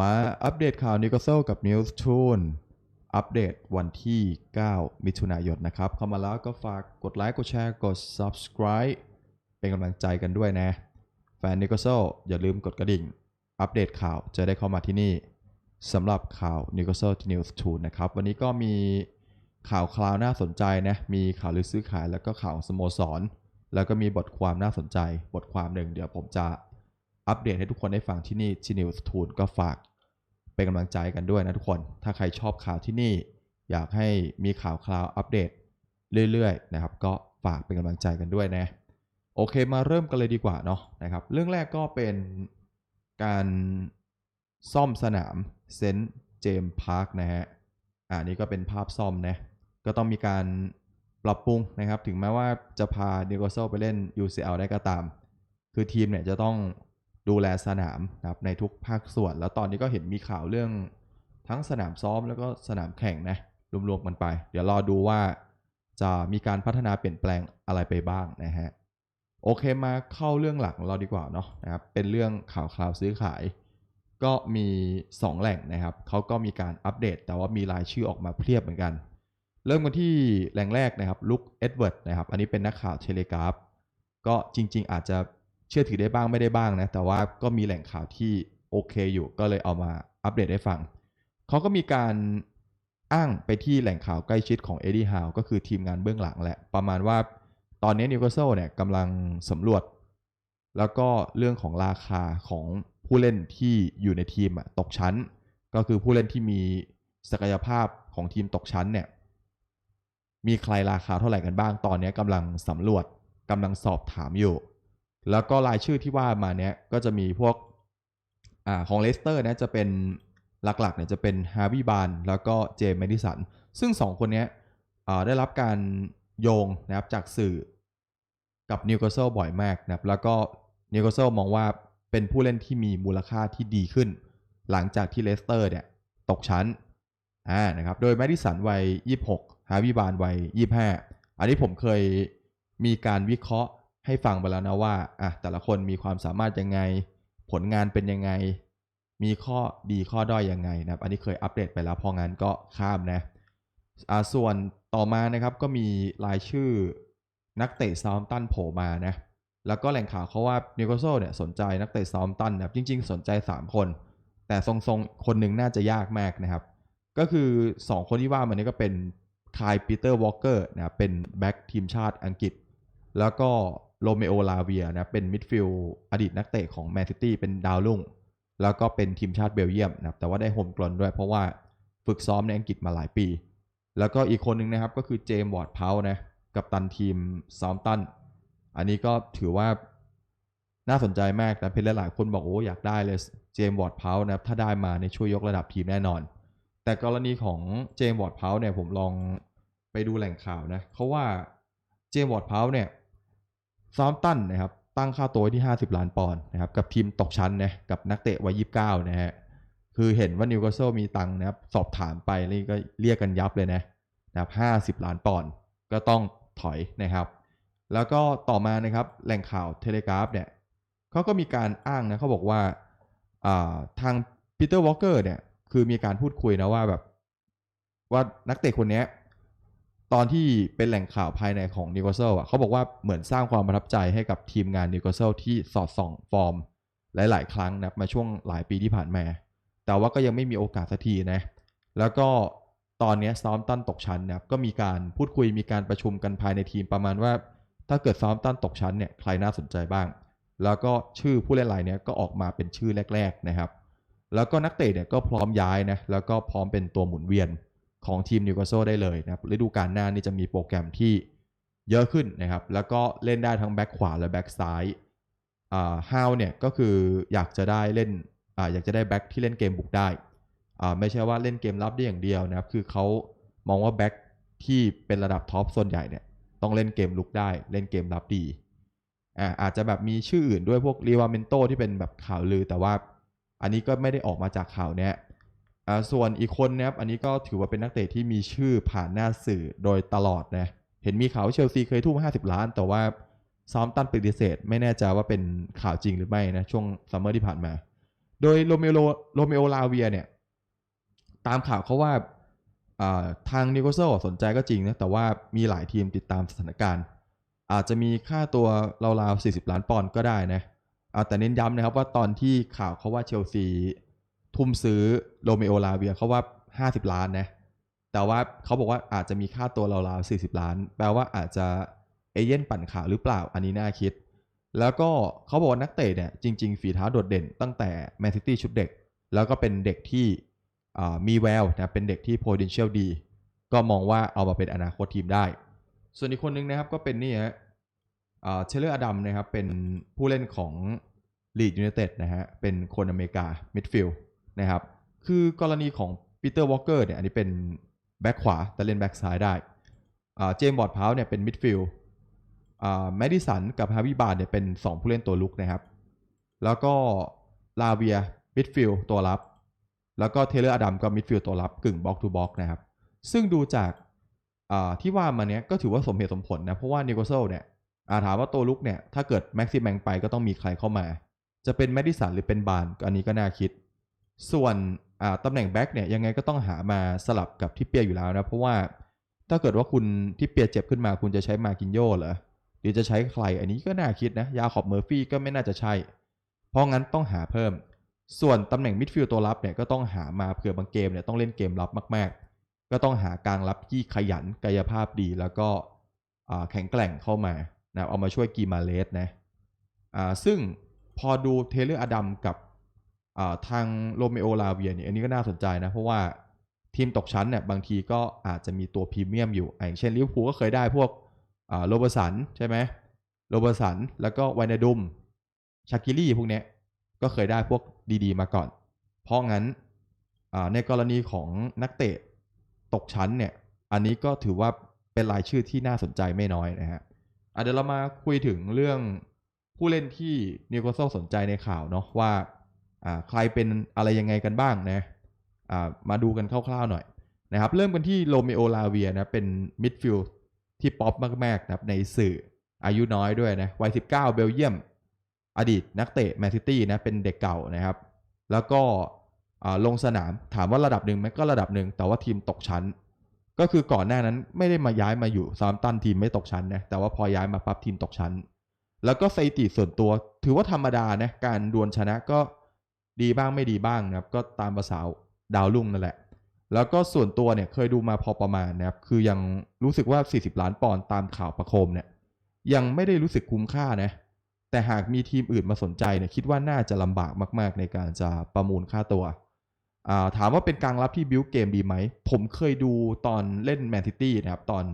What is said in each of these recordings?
มาอัปเดตข่าวนิโคลเซลกับ News t u n อัปเดตวันที่ 9 มิถุนายนนะครับ เข้ามาแล้วก็ฝากกดไลค์กดแชร์กด subscribe เป็นกำลังใจกันด้วยนะ แฟนนิโคลเซลอย่าลืมกดกระดิ่ง อัปเดตข่าวจะได้เข้ามาที่นี่สำหรับข่าวนิโคลเซลที่ News t u n นะครับ วันนี้ก็มีข่าวคราวน่าสนใจนะ มีข่าวลือซื้อขายแล้วก็ข่าวสโมสร แล้วก็มีบทความน่าสนใจ บทความหนึ่งเดี๋ยวผมจะ อัปเดตให้ทุกคนได้ฟังที่นี่ที่ News t u n ก็ฝากเป็นกำลังใจกันด้วยนะทุกคน ถ้าใครชอบข่าวที่นี่ อยากให้มีข่าวคราวอัปเดตเรื่อยๆนะครับ ก็ฝากเป็นกำลังใจกันด้วยนะ โอเคมาเริ่มกันเลยดีกว่าเนาะนะครับ เรื่องแรกก็เป็นการซ่อมสนามเซนต์เจมส์พาร์คนะฮะอ่านี่ก็เป็นภาพซ่อมนะ ก็ต้องมีการปรับปรุงนะครับ ถึงแม้ว่าจะพาเนโคลเซลไปเล่น UCL ได้ก็ตาม คือทีมเนี่ยจะต้อง ดูแลสนามนะครับในทุกภาคส่วน แล้วตอนนี้ก็เห็นมีข่าวเรื่องทั้งสนามซ้อมแล้วก็สนามแข่งนะรวมๆกันไป เดี๋ยวรอดูว่าจะมีการพัฒนาเปลี่ยนแปลงอะไรไปบ้างนะฮะโอเคมาเข้าเรื่องหลักเราดีกว่าเนาะนะครับเป็นเรื่องข่าวคราวซื้อขาย ก็มี 2 แหล่งนะครับเขาก็มีการอัปเดต แต่ว่ามีรายชื่อออกมาเพียบเหมือนกัน เริ่มกันที่แหล่งแรกนะครับลุคเอ็ดเวิร์ดนะครับอันนี้เป็นนักข่าวเทเลกราฟก็จริง ๆ อาจจะ เชื่อถือได้บ้างไม่ได้บ้างนะ แต่ว่าก็มีแหล่งข่าวที่โอเคอยู่ก็เลยเอามาอัปเดตให้ฟัง เขาก็มีการอ้างไปที่แหล่งข่าวใกล้ชิดของเอ็ดดี้ฮาวก็คือทีมงานเบื้องหลังแหละ ประมาณว่าตอนนี้นิวคาสเซิลเนี่ยกำลังสำรวจ แล้วก็เรื่องของราคาของผู้เล่นที่อยู่ในทีมอะตกชั้น ก็คือผู้เล่นที่มีศักยภาพของทีมตกชั้นเนี่ยมีใครราคาเท่าไหร่กันบ้างตอนนี้กำลังสำรวจกำลังสอบถามอยู่ แล้วก็รายชื่อที่ว่ามาเนี้ยก็จะมีพวกอ่าของเลสเตอร์นี่ยจะเป็นหลักๆเนี่ยจะเป็นฮาร์วีบานแล้วก็เจมส์แมดิสันซึ่งสองคนเนี้ยได้รับการโยงนะครับจากสื่อกับนิวคาสเซิลบ่อยมากนะครับแล้วก็นิวคาสเซิลมองว่าเป็นผู้เล่นที่มีมูลค่าที่ดีขึ้น หลังจากที่เลสเตอร์เนี่ยตกชั้นอ่านะครับโดยแมดิสันวัย 26 ฮาร์วีบานวัย 25 อันนี้ผมเคยมีการวิเคราะห์ ให้ฟังไปแล้วนะว่าอะแต่ละคนมีความสามารถยังไง ผลงานเป็นยังไง มีข้อดีข้อด้อยยังไงนะครับ อันนี้เคยอัปเดตไปแล้วพราะงั้นก็ข้ามนะอ่าส่วนต่อมานะครับก็มีรายชื่อนักเตะซาวตันโผล่มานะแล้วก็แหล่งข่าวเขาว่านิโคโซเนี่ยสนใจนักเตะซาวตันนะครับจริง ๆ สนใจ 3 คน แต่ทรงๆ คนหนึ่งน่าจะยากมากนะครับ ก็คือ 2 คนที่ว่ามันนี้ก็เป็นคายปีเตอร์วอลเกอร์นะเป็นแบ็กทีมชาติอังกฤษ แล้วก็ โรเมโอลาเวียนะเป็นมิดฟิลด์อดีตนักเตะของแมนซิตี้เป็นดาวรุ่ง แล้วก็เป็นทีมชาติเบลเยียมนะครับแต่ว่าได้โฮมกรอนด้วยเพราะว่าฝึกซ้อมในอังกฤษมาหลายปี แล้วก็อีกคนหนึ่งนะครับก็คือเจมส์วอร์ดเพานะกับตันทีมซอมตันอันนี้ก็ถือว่าน่าสนใจมากนะเพนหลายคนบอกโอ้อยากได้เลยเจมส์วอร์ดเพานะครับถ้าได้มาในช่วยยกระดับทีมแน่นอน แต่กรณีของเจมส์วอร์ดเพาเนี่ยผมลองไปดูแหล่งข่าวนะเขาว่าเจมส์วอร์ดเพาเนี่ย ซอมตันนะครับตั้งค่าตัวไว้ที่ 50 ล้านปอนด์นะครับกับทีมตกชั้นนะกับนักเตะวัย 29 นะฮะคือเห็นว่านิวคาสเซิลมีตังค์นะครับสอบถามไปนี่ก็เรียกกันยับเลยนะนะครับ50 ล้านปอนด์ก็ต้องถอยนะครับ แล้วก็ต่อมานะครับแหล่งข่าวเทเลกราฟเนี่ยเขาก็มีการอ้างนะเขาบอกว่าทางปีเตอร์วอลเกอร์เนี่ยคือมีการพูดคุยนะว่าแบบว่านักเตะคนนี้ ตอนที่เป็นแหล่งข่าวภายในของนิโคเซลอะเขาบอกว่าเหมือนสร้างความประทับใจให้กับทีมงานนิโคเซลที่สอดส่องฟอร์ม หลาย ๆ ครั้งนะมาช่วงหลายปีที่ผ่านมา แต่ว่าก็ยังไม่มีโอกาสสักทีนะ แล้วก็ตอนนี้ซ้อมตันตกชั้นนะครับก็มีการพูดคุยมีการประชุมกันภายในทีมประมาณว่า ถ้าเกิดซ้อมตันตกชั้นเนี่ยใครน่าสนใจบ้าง แล้วก็ชื่อผู้เล่นรายเนี้ก็ออกมาเป็นชื่อแรก ๆ นะครับ แล้วก็นักเตะเนี่ยก็พร้อมย้ายนะแล้วก็พร้อมเป็นตัวหมุนเวียน ของทีมนิวคาสเซิลได้เลยนะครับฤดูกาลหน้านี่จะมีโปรแกรมที่เยอะขึ้นนะครับ แล้วก็เล่นได้ทั้งแบ็คขวาและแบ็คซ้ายอ่าฮาวเนี่ยก็คืออยากจะได้เล่นอ่าอยากจะได้แบ็คที่เล่นเกมบุกได้อ่าไม่ใช่ว่าเล่นเกมรับได้อย่างเดียวนะครับ คือเขามองว่าแบ็คที่เป็นระดับท็อปส่วนใหญ่เนี่ยต้องเล่นเกมลุกได้เล่นเกมรับดีอ่าอาจจะแบบมีชื่ออื่นด้วยพวกรีวาเมนโตที่เป็นแบบข่าวลือแต่ว่าอันนี้ก็ไม่ได้ออกมาจากข่าวเนี้ย ส่วนอีกคนนะครับอันนี้ก็ถือว่าเป็นนักเตะที่มีชื่อผ่านหน้าสื่อโดยตลอดนะเห็นมีข่าวเชลซีเคยทุ่ม 50 ล้าน แต่ว่าซ้อมตันปฏิเสธ ไม่แน่ใจว่าเป็นข่าวจริงหรือไม่นะช่วงซัมเมอร์ที่ผ่านมา โดยโรเมโอโรเมโอลาเวียเนี่ยตามข่าวเขาว่าอ่าทางนิโคลเซลสนใจก็จริงนะแต่ว่ามีหลายทีมติดตามสถานการณ์ อาจจะมีค่าตัวราวๆ40 ล้านปอนด์ก็ได้นะอ่าแต่เน้นย้ำนะครับว่าตอนที่ข่าวเขาว่าเชลซี ทุ่มซื้อโรเมโอลาเวียเขาว่า 50 ล้านนะแต่ว่าเขาบอกว่าอาจจะมีค่าตัวราวๆ40 ล้าน แปลว่าอาจจะเอเย่นปั่นข่าวหรือเปล่าอันนี้น่าคิด แล้วก็เขาบอกว่านักเตะเนี่ยจริง ๆ ฝีเท้าโดดเด่นตั้งแต่แมนซิตี้ชุดเด็ก แล้วก็เป็นเด็กที่มีแววนะเป็นเด็กที่ potential ดี ก็มองว่าเอามาเป็นอนาคตทีมได้ ส่วนอีกคนนึงนะครับก็เป็นนี่ฮะเชลเลอร์อดัมนะครับเป็นผู้เล่นของลีดยู n นเต็ดนะฮะเป็นคนอเมริกามิดฟิลด์ นะครับ คือกรณีของปีเตอร์วอลเกอร์เนี่ยอันนี้เป็นแบ็คขวาแต่เล่นแบ็คซ้ายได้เจมส์บอร์ดพาวเนี่ยเป็นมิดฟิลด์แมดิสันกับฮาวิบาร์เนี่ยเป็น 2 ผู้เล่นตัวลุกนะครับ แล้วก็ลาเวียมิดฟิลด์ตัวรับ แล้วก็เทเลอร์อดัมก็มิดฟิลด์ตัวรับกึ่งบล็อกทูบล็อกนะครับ ซึ่งดูจากที่ว่ามาเนี้ยก็ถือว่าสมเหตุสมผลนะ เพราะว่านิโคเซลเนี่ยาถามว่าตัวลุกเนี่ย ถ้าเกิดแม็กซิแมงไปก็ต้องมีใครเข้ามา จะเป็นแมดดิสันหรือเป็นบานอันนี้ก็น่าคิด ส่วนตำแหน่งแบ็กเนี่ยยังไงก็ต้องหามาสลับกับที่เปียอยู่แล้วนะ เพราะว่าถ้าเกิดว่าคุณที่เปียเจ็บขึ้นมาคุณจะใช้มากินโยเหรอหรือจะใช้ใครอันนี้ก็น่าคิดนะ ยาขอบเมอร์ฟี่ก็ไม่น่าจะใช่ เพราะงั้นต้องหาเพิ่ม ส่วนตำแหน่งมิดฟิลด์ตัวรับเนี่ยก็ต้องหามาเผื่อบางเกมเนี่ยต้องเล่นเกมรับมาก ๆ ก็ต้องหากลางรับที่ขยันกายภาพดีแล้วก็แข็งแกร่งเข้ามานะเอามาช่วยกีมาเลสนะซึ่งพอดูเทเลอร์อดัมกับ ทางโรเมโอลาเวียเนี่ยอันนี้ก็น่าสนใจนะ เพราะว่าทีมตกชั้นเนี่ยบางทีก็อาจจะมีตัวพรีเมียมอยู่ อย่างเช่นลิเวอร์พูลก็เคยได้พวกโรเบอร์สันใช่ไหมโรเบอร์สันแล้วก็ไวนาดุมชากิลี่พวกเนี้ยก็เคยได้พวกดีๆ มาก่อน เพราะงั้นในกรณีของนักเตะตกชั้นเนี่ยอันนี้ก็ถือว่าเป็นรายชื่อที่น่าสนใจไม่น้อยนะฮะเดี๋ยวเรามาคุยถึงเรื่องผู้เล่นที่นิโคลเซลสนใจในข่าวเนาะว่า ใครเป็นอะไรยังไงกันบ้างนะมาดูกันคร่าวๆหน่อยนะครับ เริ่มกันที่โรเมโอลาเวียนะเป็นมิดฟิลด์ที่ป๊อปมากๆนะครับในสื่ออายุน้อยด้วยนะวัย 19 เบลเยียม อดีตนักเตะแมนซิตี้นะเป็นเด็กเก่านะครับ แล้วก็ลงสนามถามว่าระดับหนึ่งไหมก็ระดับหนึ่ง แต่ว่าทีมตกชั้น ก็คือก่อนหน้านั้นไม่ได้มาย้ายมาอยู่ซามตันทีมไม่ตกชั้นนะแต่ว่าพอย้ายมาปั๊บทีมตกชั้น แล้วก็สถิติส่วนตัว ถือว่าธรรมดานะการดวลชนะก็ ดีบ้างไม่ดีบ้างนะครับก็ตามภาษาดาวรุ่งนั่นแหละ แล้วก็ส่วนตัวเนี่ยเคยดูมาพอประมาณนะครับคือยังรู้สึกว่า 40 ล้านปอนด์ตามข่าวประโคมเนี่ยยังไม่ได้รู้สึกคุ้มค่านะแต่หากมีทีมอื่นมาสนใจเนี่ยคิดว่าน่าจะลำบากมาก ๆ ในการจะประมูลค่าตัวาถามว่าเป็นกลางรับที่บิวเกมดีไหม ผมเคยดูตอนเล่นแมนซิตี้นะครับ ตอน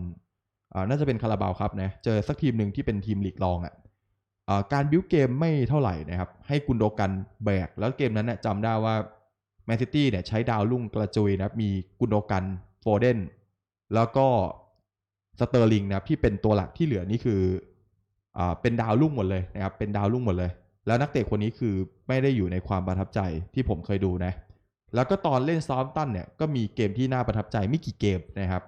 อน่าจะเป็นคาราบาวครับนะ เจอสักทีมหนึ่งที่เป็นทีมลีกรองอะ่ะ การบิวเกมไม่เท่าไหร่นะครับ ให้กุนโดกันแบก แล้วเกมนั้นเนี่ยจำได้ว่าแมนซิตี้เนี่ยใช้ดาวรุ่งกระจุยนะมีกุนโดกันโฟเดนแล้วก็สเตอร์ลิงนะครับที่เป็นตัวหลักที่เหลือนี่คืออ่าเป็นดาวรุ่งหมดเลยนะครับเป็นดาวรุ่งหมดเลย แล้วนักเตะคนนี้คือไม่ได้อยู่ในความประทับใจที่ผมเคยดูนะแล้วก็ตอนเล่นซ้อมตั้นเนี่ยก็มีเกมที่น่าประทับใจไม่กี่เกมนะครับ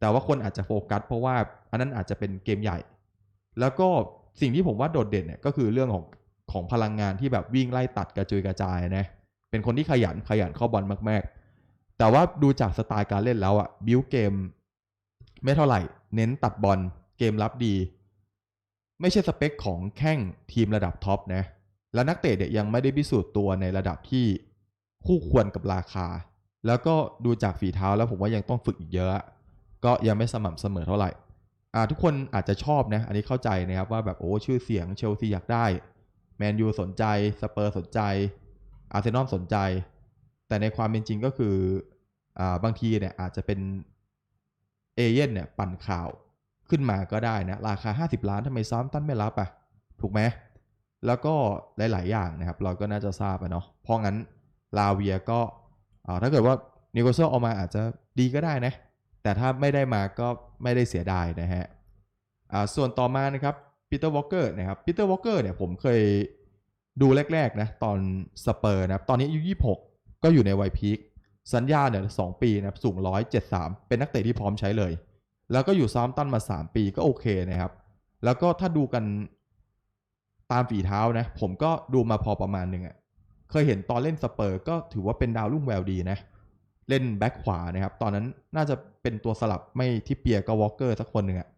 แต่ว่าคนอาจจะโฟกัสเพราะว่าอันนั้นอาจจะเป็นเกมใหญ่ แล้วก็ สิ่งที่ผมว่าโดดเด่นเนี่ยก็คือเรื่องของของพลังงานที่แบบวิ่งไล่ตัดกระจุยกระจายนะ เป็นคนที่ขยันขยันเข้าบอลมากๆ แต่ว่าดูจากสไตล์การเล่นแล้วอะบิวเกม ไม่เท่าไหร่ เน้นตัดบอลเกมรับดี ไม่ใช่สเปคของแข้งทีมระดับท็อปนะ แล้วนักเตะเนี่ยยังไม่ได้พิสูจน์ตัวในระดับที่คู่ควรกับราคา แล้วก็ดูจากฝีเท้าแล้วผมว่ายังต้องฝึกอีกเยอะ ก็ยังไม่สม่ำเสมอเท่าไหร่ ทุกคนอาจจะชอบนะ อันนี้เข้าใจนะครับว่าแบบโอ้ชื่อเสียงเชลซีอยากได้แมนยูสนใจสเปอร์สนใจอาร์เซนอลสนใจ แต่ในความเป็นจริงก็คืออ่าบางทีเนี่ยอาจจะเป็นเอเย่นเนี่ยปั่นข่าวขึ้นมาก็ได้นะ ราคา 50 ล้านทำไมซ้อมตั้นไม่รับอะ ถูกไหมแล้วก็หลาย ๆ อย่างนะครับ เราก็น่าจะทราบอะเนาะเพราะงั้นลาเวียก็อ่าถ้าเกิดว่านิโคเซลเอามาอาจจะดีก็ได้นะ แต่ถ้าไม่ได้มาก็ไม่ได้เสียดายนะฮะส่วนต่อมานะครับปีเตอร์วอลเกอร์นะครับปีเตอร์วอลเกอร์เนี่ยผมเคยดูแรกๆนะตอนสเปอร์นะครับตอนนี้อายุ26 ก็อยู่ในวัยพีคสัญญาเนี่ยสองปีนะครับสูง 173 เป็นนักเตะที่พร้อมใช้เลย แล้วก็อยู่ซ้อมตั้นมา 3 ปีก็โอเคนะครับ แล้วก็ถ้าดูกันตามฝีเท้านะ ผมก็ดูมาพอประมาณหนึ่งอะ่ะเคยเห็นตอนเล่นสเปอร์ก็ถือว่าเป็นดาวรุ่งแววดีนะ เล่นแบ็คขวานะครับ ตอนนั้นน่าจะเป็นตัวสลับไม่ทิปเปียก็วอลเกอร์สักคนหนึ่งอะ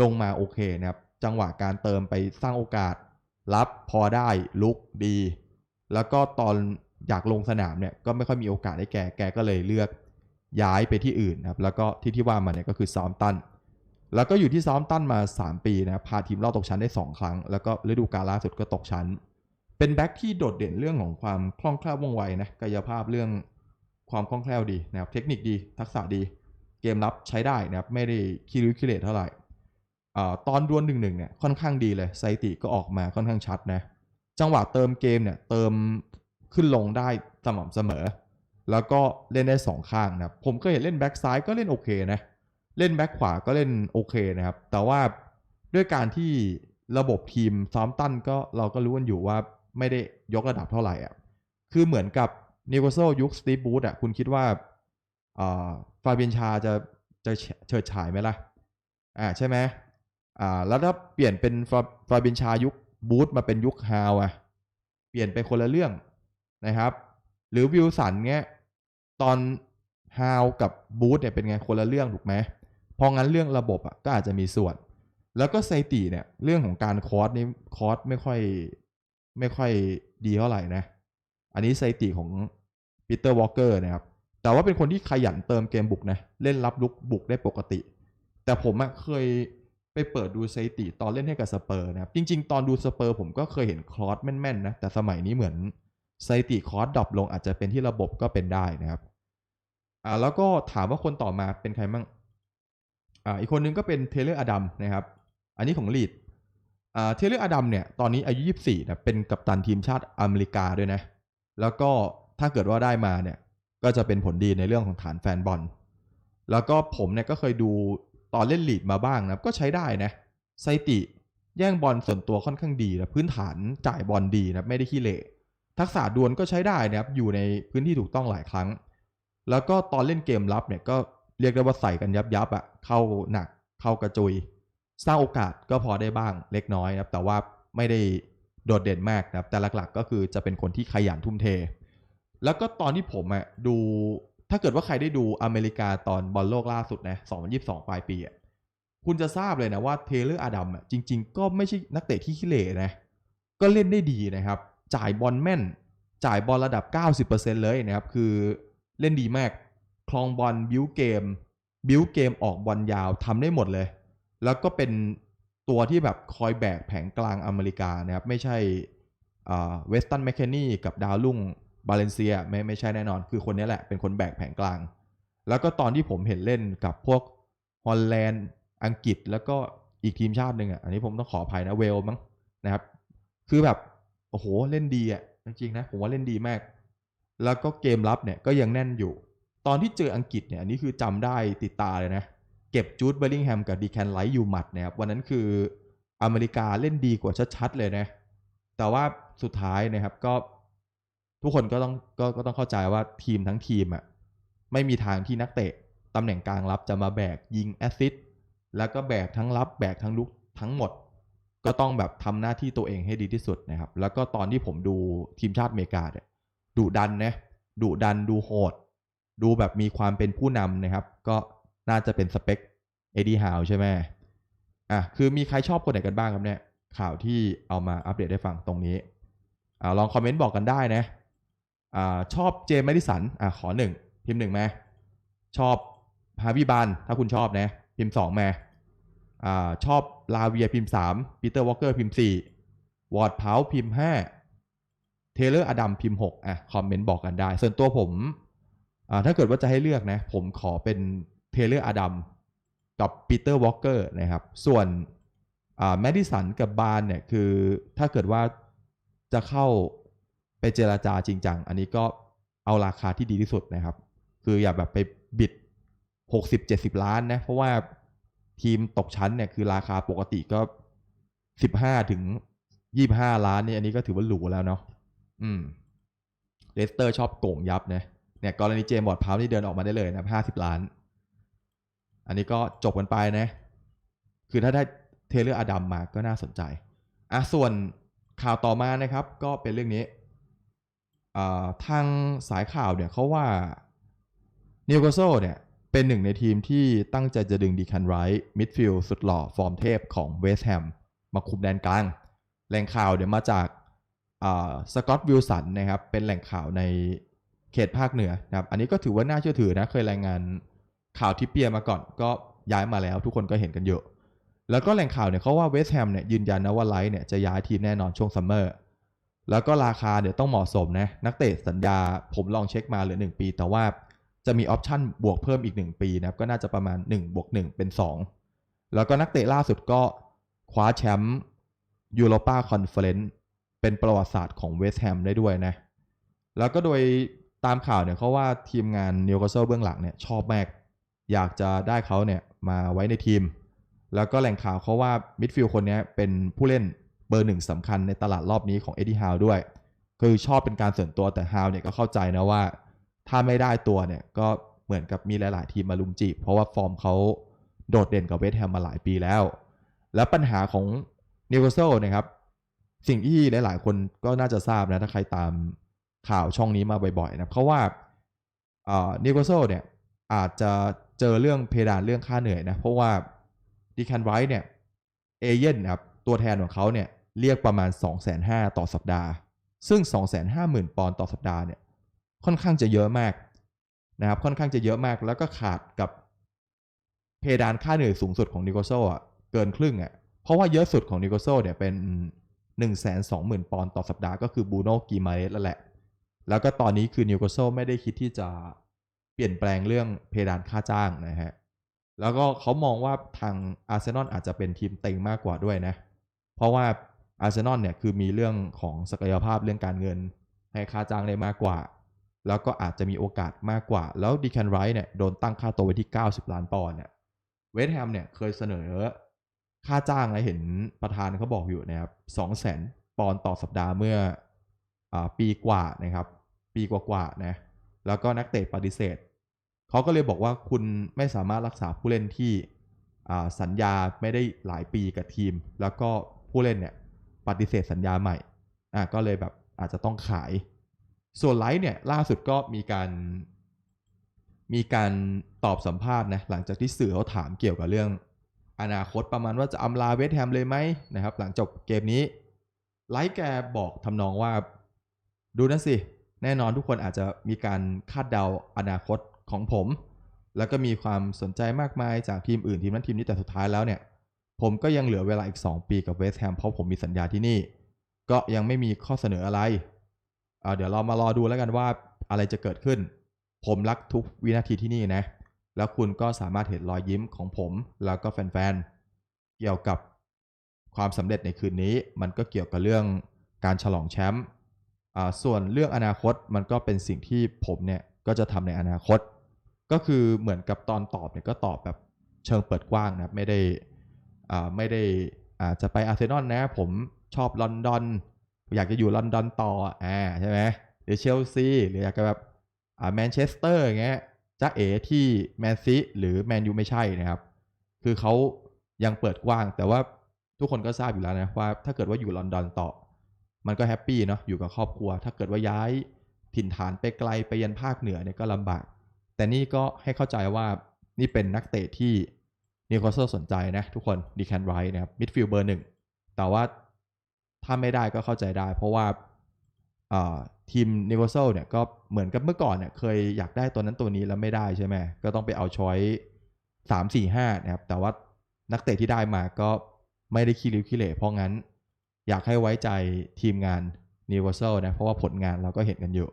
ลงมาโอเคนะครับ จังหวะการเติมไปสร้างโอกาส รับพอได้ลุกดี แล้วก็ตอนอยากลงสนามเนี่ยก็ไม่ค่อยมีโอกาสได้แกแกก็เลยเลือกย้ายไปที่อื่นนะครับ แล้วก็ที่ที่ว่ามาเนี่ยก็คือซ้อมตัน แล้วก็อยู่ที่ซ้อมตันมา 3 ปีนะครับพาทีมรอดตกชั้นได้ 2 ครั้ง แล้วก็ฤดูกาลล่าสุดก็ตกชั้น เป็นแบ็กที่โดดเด่นเรื่องของความคล่องแคล่วว่องไวนะกายภาพเรื่อง ความคล่องแคล่วดีนะครับเทคนิคดีทักษะดี เกมรับใช้ได้นะครับไม่ได้คิริวคิเลตเท่าไหร่ตอนดวลหนึ่งหนึ่งเนี่ยค่อนข้างดีเลยสถิติก็ออกมาค่อนข้างชัดนะจังหวะเติมเกมเนี่ยเติมขึ้นลงได้สม่ำเสมอ แล้วก็เล่นได้สองข้างนะครับผมก็เห็นเล่นแบ็กซ้ายก็เล่นโอเคนะเล่นแบ็คขวาก็เล่นโอเคนะครับ แต่ว่าด้วยการที่ระบบทีมซ้อมตั้นก็เราก็รู้กันอยู่ว่าไม่ได้ยกระดับเท่าไหร่อะคือเหมือนกับ นิโคโซยุคสตีฟบูธอะคุณคิดว่าฟาเบียนชาจะจะเฉิดฉายไหมล่ะ อ่าใช่ไหมอ่าแล้วถ้าเปลี่ยนเป็นฟาฟาเบียนชายุคบูธมาเป็นยุคฮาวอะ เปลี่ยนไปคนละเรื่องนะครับ หรือวิลสันเงี้ยตอนฮาวกับบูธเนี่ยเป็นไงคนละเรื่องถูกไหมพราะงั้นเรื่องระบบอะก็อาจจะมีส่วน แล้วก็ไซติเนี่ยเรื่องของการคอร์สนี่คอร์สไม่ค่อยไม่ค่อยดีเท่าไหร่นะ อันนี้ไซติของปีเตอร์วอลเกอร์นะครับ แต่ว่าเป็นคนที่ขยันเติมเกมบุกนะเล่นรับลุกบุกได้ปกติ แต่ผมเคยไปเปิดดูไซติตอนเล่นให้กับสเปอร์นะครับ จริง ๆ ตอนดูสเปอร์ผมก็เคยเห็นคลอสแม่นๆนะแต่สมัยนี้เหมือนไซติคอสดรอปลงอาจจะเป็นที่ระบบก็เป็นได้นะครับอ่าแล้วก็ถามว่าคนต่อมาเป็นใครมั่งอ่าอีกคนนึงก็เป็นเทเลอร์อดัมนะครับ อันนี้ของลีดอ่าเทเลอร์อดัมเนี่ยตอนนี้อายุ 24นะเป็นกัปตันทีมชาติอเมริกาด้วยนะ แล้วก็ถ้าเกิดว่าได้มาเนี่ย ก็จะเป็นผลดีในเรื่องของฐานแฟนบอล แล้วก็ผมเนี่ยก็เคยดูตอนเล่นลีดมาบ้างนะก็ใช้ได้นะไซติแย่งบอลส่วนตัวค่อนข้างดีนะพื้นฐานจ่ายบอลดีนะไม่ได้ขี้เหร่ทักษะดวลก็ใช้ได้นะครับอยู่ในพื้นที่ถูกต้องหลายครั้ง แล้วก็ตอนเล่นเกมรับเนี่ยก็เรียกได้ว่าใส่กันยับยับอะ่ะเข้าหนักเข้ากระจุย สร้างโอกาสก็พอได้บ้างเล็กน้อยนะครับแต่ว่าไม่ได้ โดดเด่นมากนะครับ แต่หลักๆ ก็คือจะเป็นคนที่ขยันทุ่มเท แล้วก็ตอนที่ผมอะ่ะดูถ้าเกิดว่าใครได้ดูอเมริกาตอนบอลโลกล่าสุดนะ2022 ปลายปีอะ่ะคุณจะทราบเลยนะว่าเทเลอร์อดัมอะจริง ๆ ก็ไม่ใช่นักเตะที่ขี้เหร่นะ ก็เล่นได้ดีนะครับ จ่ายบอลแม่น จ่ายบอลระดับ 90%เลยนะครับ คือเล่นดีมาก คลองบอลบิวเกม บิวเกมออกบอลยาวทำได้หมดเลย แล้วก็เป็น ตัวที่แบบคอยแบกแผงกลางอเมริกานะครับไม่ใช่เวสตันแมคเคนนี่กับดาวลุ่งบาเลนเซียไม่ไม่ใช่แน่นอน คือคนนี้แหละเป็นคนแบกแผงกลาง แล้วก็ตอนที่ผมเห็นเล่นกับพวกฮอลแลนด์อังกฤษแล้วก็อีกทีมชาติหนึ่งอะอันนี้ผมต้องขออภัยนะเวลมั้งนะครับ คือแบบโอ้โหเล่นดีอะจริงๆนะผมว่าเล่นดีมาก แล้วก็เกมรับเนี่ยก็ยังแน่นอยู่ ตอนที่เจออังกฤษเนี่ยอันนี้คือจำได้ติดตาเลยนะ เก็บจูดเบลลิงแฮมกับดีแคนไลท์อยู่หมัดนะครับวันนั้นคืออเมริกาเล่นดีกว่าชัดๆเลยนะ แต่ว่าสุดท้ายนะครับก็ทุกคนก็ต้องก็ก็ต้องเข้าใจว่าทีมทั้งทีมอะไม่มีทางที่นักเตะตำแหน่งกลางรับจะมาแบกยิงแอสซิสแล้วก็แบกทั้งรับแบกทั้งลุกทั้งหมด ก็ต้องแบบทำหน้าที่ตัวเองให้ดีที่สุดนะครับ แล้วก็ตอนที่ผมดูทีมชาติอเมริกาเนี่ยดุดันนะดุดันดูโหด ดูแบบมีความเป็นผู้นำนะครับ ก็ น่าจะเป็นสเปคเอ็ดดี้ฮาวใช่ไหมอะคือมีใครชอบคนไหนกันบ้างครับเนี่ย ข่าวที่เอามาอัปเดตให้ฟังตรงนี้อ่าลองคอมเมนต์บอกกันได้นะอ่าชอบเจมส์แมดิสันอะขอหนึ่งพิมพ์หนึ่งมชอบฮาวิบานถ้าคุณชอบนะ พิมพ์สองมอ่าชอบลาเวียพิมพ์สามปีเตอร์วอลเกอร์พิมพ์สี่วอร์ดเพาพิมพ์ห้าเทเลอร์อดัมพิมพ์หกอะคอมเมนต์บอกกันได้ ส่วนตัวผมอ่าถ้าเกิดว่าจะให้เลือกนะ ผมขอเป็น เทเลอร์อดัมกับปีเตอร์วอลเกอร์นะครับ ส่วนแมดิสันกับบานเนี่ยคือถ้าเกิดว่าจะเข้าไปเจราจาจริงจัง อันนี้ก็เอาราคาที่ดีที่สุดนะครับ คืออย่าแบบไปบิดหกสิบเจ็ดสิบล้านนะ เพราะว่าทีมตกชั้นเนี่ยคือราคาปกติก็สิบห้าถึงยี่ห้าล้านเนี่ยอันนี้ก็ถือว่าหรูแล้วเนาะอืมเลสเตอร์ชอบโก่งยับนะเนี่ยกรณีเจมส์บอร์ดพาวนี่เดินออกมาได้เลยนะห้าสิบล้าน อันนี้ก็จบกันไปนะ คือถ้าได้เทเลอร์อดัมมาก็น่าสนใจอะส่วนข่าวต่อมานะครับก็เป็นเรื่องนี้ทางสายข่าวเนี่ยเขาว่าเนิวคาสเซิลเนี่ยเป็นหนึ่งในทีมที่ตั้งใจจะดึงดีคันไรท์มิดฟิลด์สุดหล่อฟอร์มเทพของเวสต์แฮมมาคุมแดนกลาง แหล่งข่าวเดี๋ยวมาจากสกอตวิลสันนะครับเป็นแหล่งข่าวในเขตภาคเหนือนะครับอันนี้ก็ถือว่าน่าเชื่อถือนะเคยรายงาน ข่าวที่เปียมาก่อนก็ย้ายมาแล้ว ทุกคนก็เห็นกันเยอะ แล้วก็แหล่งข่าวเนี่ยเขาว่าเวสต์แฮมเนี่ยยืนยันนะว่าไลท์เนี่ยจะย้ายทีมแน่นอนช่วงซัมเมอร์แล้วก็ราคาเดี๋ยวต้องเหมาะสมนะนักเตะสัญญาผมลองเช็คมาเหลือ 1 ปี แต่ว่าจะมีออปชั่นบวกเพิ่มอีก 1 ปีนะครับก็น่าจะประมาณ1บวก1เป็น 2 แล้วก็นักเตะล่าสุดก็คว้าแชมป์ยูโรปาคอนเฟอเรนซ์เป็นประวัติศาสตร์ของเวสต์แฮมได้ด้วยนะแล้วก็โดยตามข่าวเนี่ยเขาว่าทีมงานนิวคาสเซิลเบื้องหลังเนี่ยชอบมาก อยากจะได้เขาเนี่ยมาไว้ในทีม แล้วก็แหล่งข่าวเขาว่ามิดฟิลด์คนนี้เป็นผู้เล่นเบอร์หนึ่งสำคัญในตลาดรอบนี้ของเอ็ดดี้ฮาวด้วย คือชอบเป็นการส่วนตัวแต่ฮาวเนี่ยก็เข้าใจนะว่า ถ้าไม่ได้ตัวเนี่ยก็เหมือนกับมีหลาย ๆ ทีมมาลุมจีบ เพราะว่าฟอร์มเขาโดดเด่นกับเวสต์แฮมมาหลายปีแล้ว แล้วปัญหาของนิวคาสเซิลนะครับสิ่งที่หลาย ๆ คนก็น่าจะทราบนะ ถ้าใครตามข่าวช่องนี้มาบ่อย ๆ นะเพราะว่านิวคาสเซิลเนี่ย อาจจะเจอเรื่องเพดานเรื่องค่าเหนื่อยนะ เพราะว่าดีแคนไรท์เนี่ยเอเย่นครับตัวแทนของเขาเนี่ยเรียกประมาณ 2 5 0 0 0ต่อสัปดาห์ ซึ่ง 250,000 ปอนด์ต่อสัปดาห์เนี่ยค่อนข้างจะเยอะมากนะครับค่อนข้างจะเยอะมากแล้วก็ขาดกับเพดานค่าเหนื่อยสูงสุดของนิโคโซอะเกินครึ่งอะเพราะว่าเยอะสุดของนิโคโซเนี่ยเป็น 1 2 0 0 0 0 ปอนด์ต่อสัปดาห์ก็คือบูโนกีมาเรสแล้วแหละ แล้วก็ตอนนี้คือนิวคาสเซิลไม่ได้คิดที่จะ เปลี่ยนแปลงเรื่องเพดานค่าจ้างนะฮะแล้วก็เขามองว่าทางอาร์เซนอลอาจจะเป็นทีมเต็งมากกว่าด้วยนะ เพราะว่าอาร์เซนอลเนี่ยคือมีเรื่องของศักยภาพเรื่องการเงิน ให้ค่าจ้างได้มากกว่า แล้วก็อาจจะมีโอกาสมากกว่า แล้วดีแคนไรท์เนี่ยโดนตั้งค่าตัวไว้ที่ 90 ล้านปอนด์เนี่ยเวสต์แฮมเนี่ยเคยเสนอค่าจ้างนะเห็นประธานเขาบอกอยู่นะครับสองแสนปอนด์ต่อสัปดาห์เมื่ออปีกว่านะครับ ปีกว่าๆนะ แล้วก็นักเตะปฏิเสธ เขาก็เลยบอกว่าคุณไม่สามารถรักษาผู้เล่นที่สัญญาไม่ได้หลายปีกับทีม แล้วก็ผู้เล่นเนี่ยปฏิเสธสัญญาใหม่อะก็เลยแบบอาจจะต้องขาย ส่วนไลท์เนี่ยล่าสุดก็มีการ มีการตอบสัมภาษณ์นะหลังจากที่สื่อเขาถามเกี่ยวกับเรื่อง อนาคตประมาณว่าจะอำลาเวสแฮมเลยไหมนะครับ หลังจบเกมนี้ไลท์แกบอกทำนองว่า ดูนั่นสิ แน่นอนทุกคนอาจจะมีการคาดเดาอนาคตของผม แล้วก็มีความสนใจมากมายจากทีมอื่นทีมนั้นทีมนี้แต่สุดท้ายแล้วเนี่ย ผมก็ยังเหลือเวลาอีก 2 ปีกับเวสต์แฮมเพราะผมมีสัญญาที่นี่ ก็ยังไม่มีข้อเสนออะไรเดี๋ยวเรามารอดูแล้วกันว่าอะไรจะเกิดขึ้น ผมรักทุกวินาทีที่นี่นะ แล้วคุณก็สามารถเห็นรอยยิ้มของผม แล้วก็แฟนๆเกี่ยวกับความสำเร็จในคืนนี้ มันก็เกี่ยวกับเรื่องการฉลองแชมป์ ส่วนเรื่องอนาคตมันก็เป็นสิ่งที่ผมเนี่ยก็จะทำในอนาคต ก็คือเหมือนกับตอนตอบเนี่ยก็ตอบแบบเชิงเปิดกว้างนะไม่ได้ไม่ได้อาจะไปอาร์เซนอลนะผมชอบลอนดอน อยากจะอยู่ลอนดอนต่ออ่าใช่ไหมหรือเชลซีหรืออยากจะแบบอ่าแมนเชสเตอร์อย่างเงี้ยจ้าเอ๋ที่แมนซีหรือแมนยูไม่ใช่นะครับ คือเขายังเปิดกว้างแต่ว่าทุกคนก็ทราบอยู่แล้วนะว่าถ้าเกิดว่าอยู่ลอนดอนต่อ มันก็แฮปปี้เนาะอยู่กับครอบครัว ถ้าเกิดว่าย้ายถิ่นฐานไปไกลไปยันภาคเหนือเนี่ยก็ลำบาก แต่นี่ก็ให้เข้าใจว่านี่เป็นนักเตะที่นิวคาสเซิลสนใจนะทุกคนดีแคนไรท์นะครับมิดฟิลด์เบอร์หนึ่งแต่ว่าถ้าไม่ได้ก็เข้าใจได้ เพราะว่าทีมนิวคาสเซิลเนี่ยก็เหมือนกับเมื่อก่อนเนี่ยเคยอยากได้ตัวนั้นตัวนี้แล้วไม่ได้ใช่ไหมก็ต้องไปเอาช้อยสามสี่ห้านะครับแต่ว่านักเตะที่ได้มาก็ไม่ได้ขี้ริ้วขี้เหร่เพราะงั้น อยากให้ไว้ใจทีมงานนิวคาสเซิลนะ เพราะว่าผลงานเราก็เห็นกันอยู่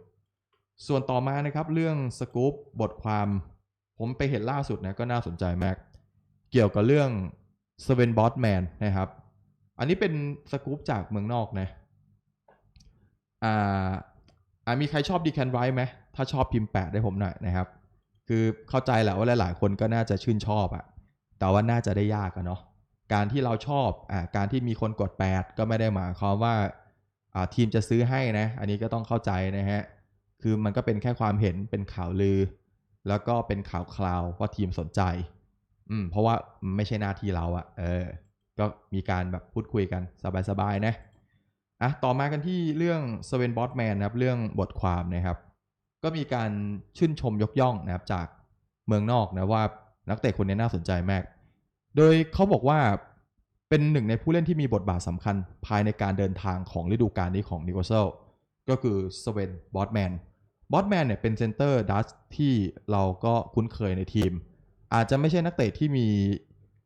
ส่วนต่อมานะครับ เรื่องสกู๊ปบทความ ผมไปเห็นล่าสุดนะก็น่าสนใจมาก เกี่ยวกับเรื่องสเวนบอสแมนนะครับ อันนี้เป็นสกู๊ปจากเมืองนอกนะอ่าอ่ามีใครชอบดีแคนไรท์ไหมถ้าชอบพิมพ์แปดได้ผมหน่อยนะครับ คือเข้าใจแหละว่าหลายๆ คนก็น่าจะชื่นชอบอะแต่ว่าน่าจะได้ยากอะเนาะ การที่เราชอบอ่าการที่มีคนกดแปดก็ไม่ได้หมายความว่าอ่าทีมจะซื้อให้นะ อันนี้ก็ต้องเข้าใจนะฮะ คือมันก็เป็นแค่ความเห็นเป็นข่าวลือ แล้วก็เป็นข่าวคราวว่าทีมสนใจ อืมเพราะว่าไม่ใช่หน้าที่เราอะเออ ก็มีการแบบพูดคุยกันสบายๆนะอะต่อมากันที่เรื่องสเวนบอสแมนนะครับ เรื่องบทความนะครับ ก็มีการชื่นชมยกย่องนะครับจากเมืองนอกนะว่านักเตะคนนี้น่าสนใจมาก โดยเขาบอกว่าเป็นหนึ่งในผู้เล่นที่มีบทบาทสำคัญภายในการเดินทางของฤดูกาลนี้ของนิโคเซลก็คือสเวนบอสแมนบอสแมนเนี่ยเป็นเซนเตอร์ดัชที่เราก็คุ้นเคยในทีม อาจจะไม่ใช่นักเตะที่มี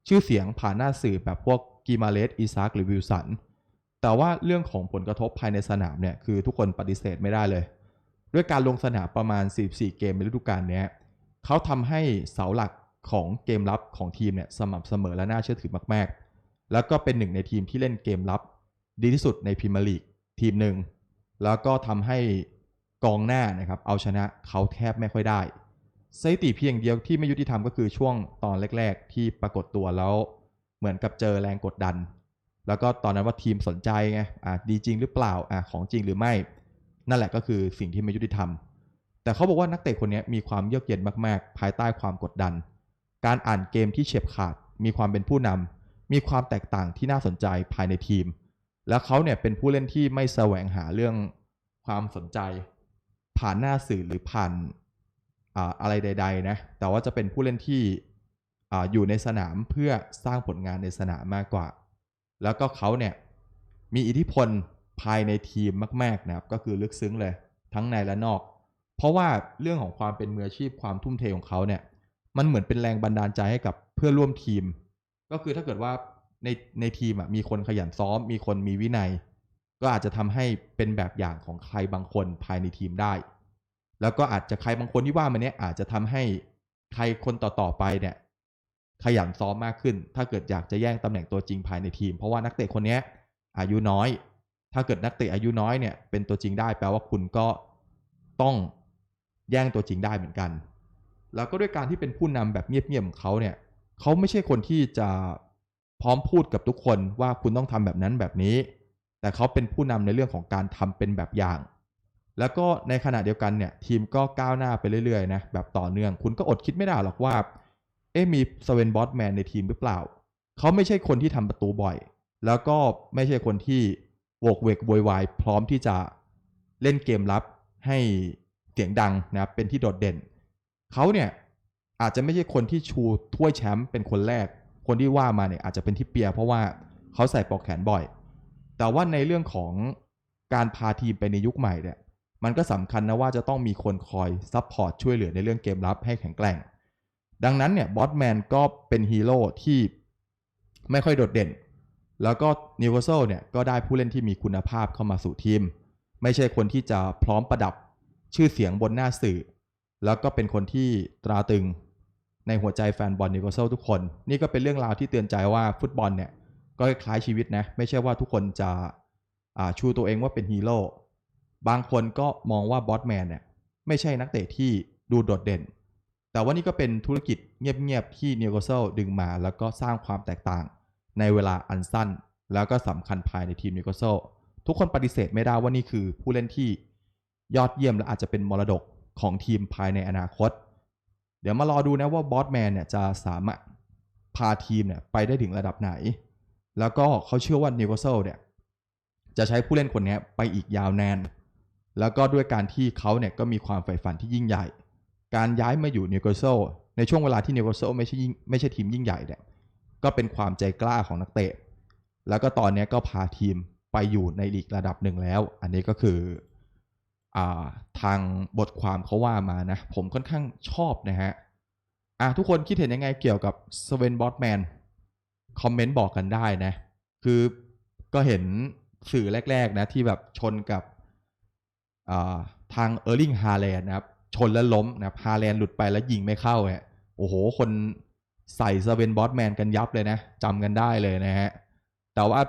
ชื่อเสียงผ่านหน้าสื่อแบบพวกกีมาเลสอีซากหรือวิลสัน แต่ว่าเรื่องของผลกระทบภายในสนามเนี่ยคือทุกคนปฏิเสธไม่ได้เลย ด้วยการลงสนามประมาณ 44 เกมในฤดูกาลนี้เขาทำให้เสาหลัก ของเกมรับของทีมเนี่ยสม่ำเสมอและน่าเชื่อถือมากๆ แล้วก็เป็นหนึ่งในทีมที่เล่นเกมรับดีที่สุดในพรีเมียร์ลีกทีมหนึ่ง แล้วก็ทำให้กองหน้านะครับเอาชนะเขาแทบไม่ค่อยได้สถิติเพียงเดียวที่ไม่ยุติธรรมก็คือช่วงตอนแรก ๆ ที่ปรากฏตัวแล้วเหมือนกับเจอแรงกดดัน แล้วก็ตอนนั้นว่าทีมสนใจไงอะดีจริงหรือเปล่าอะของจริงหรือไม่ นั่นแหละก็คือสิ่งที่ไม่ยุติธรรม แต่เขาบอกว่านักเตะคนนี้มีความเยือกเย็นมากๆ ภายใต้ความกดดัน การอ่านเกมที่เฉียบขาด มีความเป็นผู้นำมีความแตกต่างที่น่าสนใจภายในทีม แล้วเขาเนี่ยเป็นผู้เล่นที่ไม่แสวงหาเรื่องความสนใจ ผ่านหน้าสื่อหรือผ่านอาอะไรใด ๆ นะ แต่ว่าจะเป็นผู้เล่นที่ออยู่ในสนามเพื่อสร้างผลงานในสนามมากกว่า แล้วก็เขาเนี่ยมีอิทธิพลภายในทีมมากๆนะครับ ก็คือลึกซึ้งเลยทั้งในและนอก เพราะว่าเรื่องของความเป็นมืออาชีพความทุ่มเทของเขาเนี่ย มันเหมือนเป็นแรงบันดาลใจให้กับเพื่อนร่วมทีม ก็คือถ้าเกิดว่าในในทีมอะมีคนขยันซ้อม มีคนมีวินัย ก็อาจจะทำให้เป็นแบบอย่างของใครบางคนภายในทีมได้ แล้วก็อาจจะใครบางคนที่ว่ามาเนี้ยอาจจะทำให้ใครคนต่อๆไปเนี่ย ขยันซ้อมมากขึ้น ถ้าเกิดอยากจะแย่งตำแหน่งตัวจริงภายในทีม เพราะว่านักเตะคนเนี้ยอายุน้อย ถ้าเกิดนักเตะอายุน้อยเนี่ยเป็นตัวจริงได้ แปลว่าคุณก็ต้องแย่งตัวจริงได้เหมือนกัน แล้วก็ด้วยการที่เป็นผู้นำแบบเงียบๆของเขาเนี่ยเขาไม่ใช่คนที่จะพร้อมพูดกับทุกคนว่าคุณต้องทำแบบนั้นแบบนี้ แต่เขาเป็นผู้นำในเรื่องของการทำเป็นแบบอย่าง แล้วก็ในขณะเดียวกันเนี่ยทีมก็ก้าวหน้าไปเรื่อยๆนะแบบต่อเนื่อง คุณก็อดคิดไม่ได้หรอกว่า เอ๊ะมีสเวนบอสแมนในทีมหรือเปล่า เขาไม่ใช่คนที่ทำประตูบ่อย แล้วก็ไม่ใช่คนที่โวกเวกโวยวายพร้อมที่จะเล่นเกมรับให้เสียงดังนะครับเป็นที่โดดเด่น เขาเนี่ยอาจจะไม่ใช่คนที่ชูถ้วยแชมป์เป็นคนแรก คนที่ว่ามาเนี่ยอาจจะเป็นที่เปีย เพราะว่าเขาใส่ปลอกแขนบ่อย แต่ว่าในเรื่องของการพาทีมไปในยุคใหม่เนี่ยมันก็สำคัญนะว่าจะต้องมีคนคอยซัพพอร์ตช่วยเหลือในเรื่องเกมรับให้แข็งแกร่ง ดังนั้นเนี่ยบอสแมนก็เป็นฮีโร่ที่ไม่ค่อยโดดเด่น แล้วก็นิวคาสเซิลเนี่ยก็ได้ผู้เล่นที่มีคุณภาพเข้ามาสู่ทีม ไม่ใช่คนที่จะพร้อมประดับชื่อเสียงบนหน้าสื่อ แล้วก็เป็นคนที่ตราตึงในหัวใจแฟนบอลนิวคาสเซิลทุกคน นี่ก็เป็นเรื่องราวที่เตือนใจว่าฟุตบอลเนี่ย ก็คล้ายชีวิตนะ ไม่ใช่ว่าทุกคนจะชูตัวเองว่าเป็นฮีโร่บางคนก็มองว่าบอสแมนเนี่ย ไม่ใช่นักเตะที่ดูโดดเด่น แต่ว่านี่ก็เป็นธุรกิจเงียบๆที่นิวคาสเซิลดึงมา แล้วก็สร้างความแตกต่าง ในเวลาอันสั้น แล้วก็สำคัญภายในทีมนิวคาสเซิลทุกคนปฏิเสธไม่ได้ว่านี่คือผู้เล่นที่ยอดเยี่ยมและอาจจะเป็นมรดก ของทีมภายในอนาคต เดี๋ยวมารอดูนะว่าบอสแมนเนี่ยจะสามารถพาทีมเนี่ยไปได้ถึงระดับไหน แล้วก็เขาเชื่อว่านิวคาสเซิลเนี่ยจะใช้ผู้เล่นคนนี้ไปอีกยาวนาน แล้วก็ด้วยการที่เขาเนี่ยก็มีความใฝ่ฝันที่ยิ่งใหญ่ การย้ายมาอยู่นิวคาสเซิลในช่วงเวลาที่นิวคาสเซิลไม่ใช่ไม่ใช่ทีมยิ่งใหญ่เนี่ยก็เป็นความใจกล้าของนักเตะ แล้วก็ตอนนี้ก็พาทีมไปอยู่ในลีกระดับหนึ่งแล้ว อันนี้ก็คือ ทางบทความเขาว่ามานะ ผมค่อนข้างชอบนะฮะอะทุกคนคิดเห็นยังไงเกี่ยวกับสเวนบอสแมนคอมเมนต์บอกกันได้นะ คือก็เห็นสื่อแรก ๆ นะ ที่แบบชนกับทางเออร์ลิงฮาแลนด์นะครับ ชนแล้วล้มนะฮาแลนด์หลุดไปแล้วยิงไม่เข้าฮะโอ้โห คนใส่สเวนบอสแมนกันยับเลยนะจำกันได้เลยนะฮะ แต่ว่า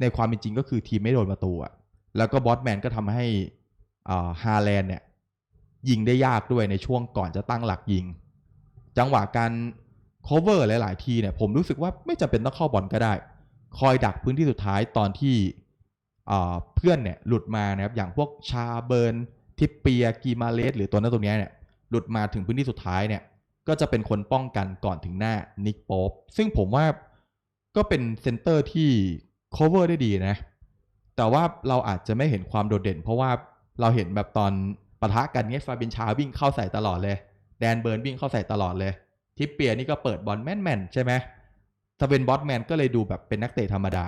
ในความเป็นจริงก็คือทีมไม่โดนประตูอะแล้วก็บอสแมนก็ทำให้ ฮาแลนด์เนี่ยยิงได้ยากด้วยในช่วงก่อนจะตั้งหลักยิง จังหวะการ cover หลาย ๆ ทีเนี่ยผมรู้สึกว่าไม่จำเป็นต้องเข้าบอลก็ได้ คอยดักพื้นที่สุดท้ายตอนที่เพื่อนเนี่ยหลุดมานะครับอย่างพวกชาเบิร์นทิปเปียกีมาเลสหรือตัวนั้นตรงนี้เนี่ยหลุดมาถึงพื้นที่สุดท้ายเนี่ยก็จะเป็นคนป้องกันก่อนถึงหน้านิกโป๊ปซึ่งผมว่าก็เป็นเซนเตอร์ที่ cover ได้ดีนะ แต่ว่าเราอาจจะไม่เห็นความโดดเด่น เพราะว่า เราเห็นแบบตอนปะทะกันเงี้ยฟาบินชาวิ่งเข้าใส่ตลอดเลย แดนเบิร์นวิ่งเข้าใส่ตลอดเลย ทิปเปียนี่ก็เปิดบอลแม่นๆใช่ไหมถ้าเป็นบอสแมนก็เลยดูแบบเป็นนักเตะธรรมดา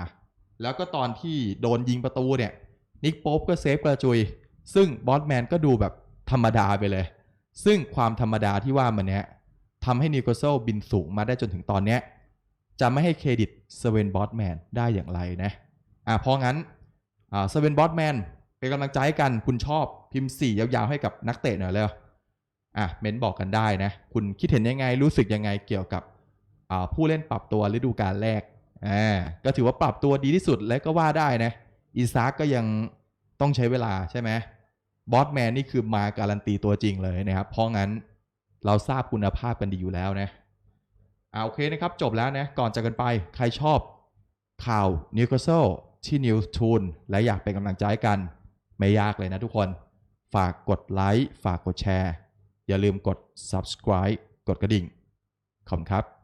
แล้วก็ตอนที่โดนยิงประตูเนี่ย นิกโป๊ปก็เซฟกระจุย ซึ่งบอสแมนก็ดูแบบธรรมดาไปเลย ซึ่งความธรรมดาที่ว่ามันเนี้ยทำให้นิวคาสเซลบินสูงมาได้จนถึงตอนเนี้ยจะไม่ให้เครดิตสเวนบอสแมนได้อย่างไรนะอะเพราะงั้นอ่าสเวนบอสแมน เป็นกำลังใจให้กันคุณชอบพิมพ์4ยาวๆให้กับนักเตะหน่อยแล้วอะเม้นบอกกันได้นะ คุณคิดเห็นยังไงรู้สึกยังไงเกี่ยวกับผู้เล่นปรับตัวฤดูกาลแรกอ่าก็ถือว่าปรับตัวดีที่สุดและก็ว่าได้นะอีซากก็ยังต้องใช้เวลาใช่ไหมบอสแมนนี่คือมาการันตีตัวจริงเลยนะครับ เพราะงั้นเราทราบคุณภาพกันดีอยู่แล้วนะอ่าโอเคนะครับ จบแล้วนะ ก่อนจากกันไปใครชอบข่าวนิวคาสเซิลที่นิวทูนและอยากเป็นกำลังใจกัน ไม่ยากเลยนะทุกคน ฝากกดไลค์ ฝากกดแชร์ อย่าลืมกด subscribe กดกระดิ่ง ขอบคุณครับ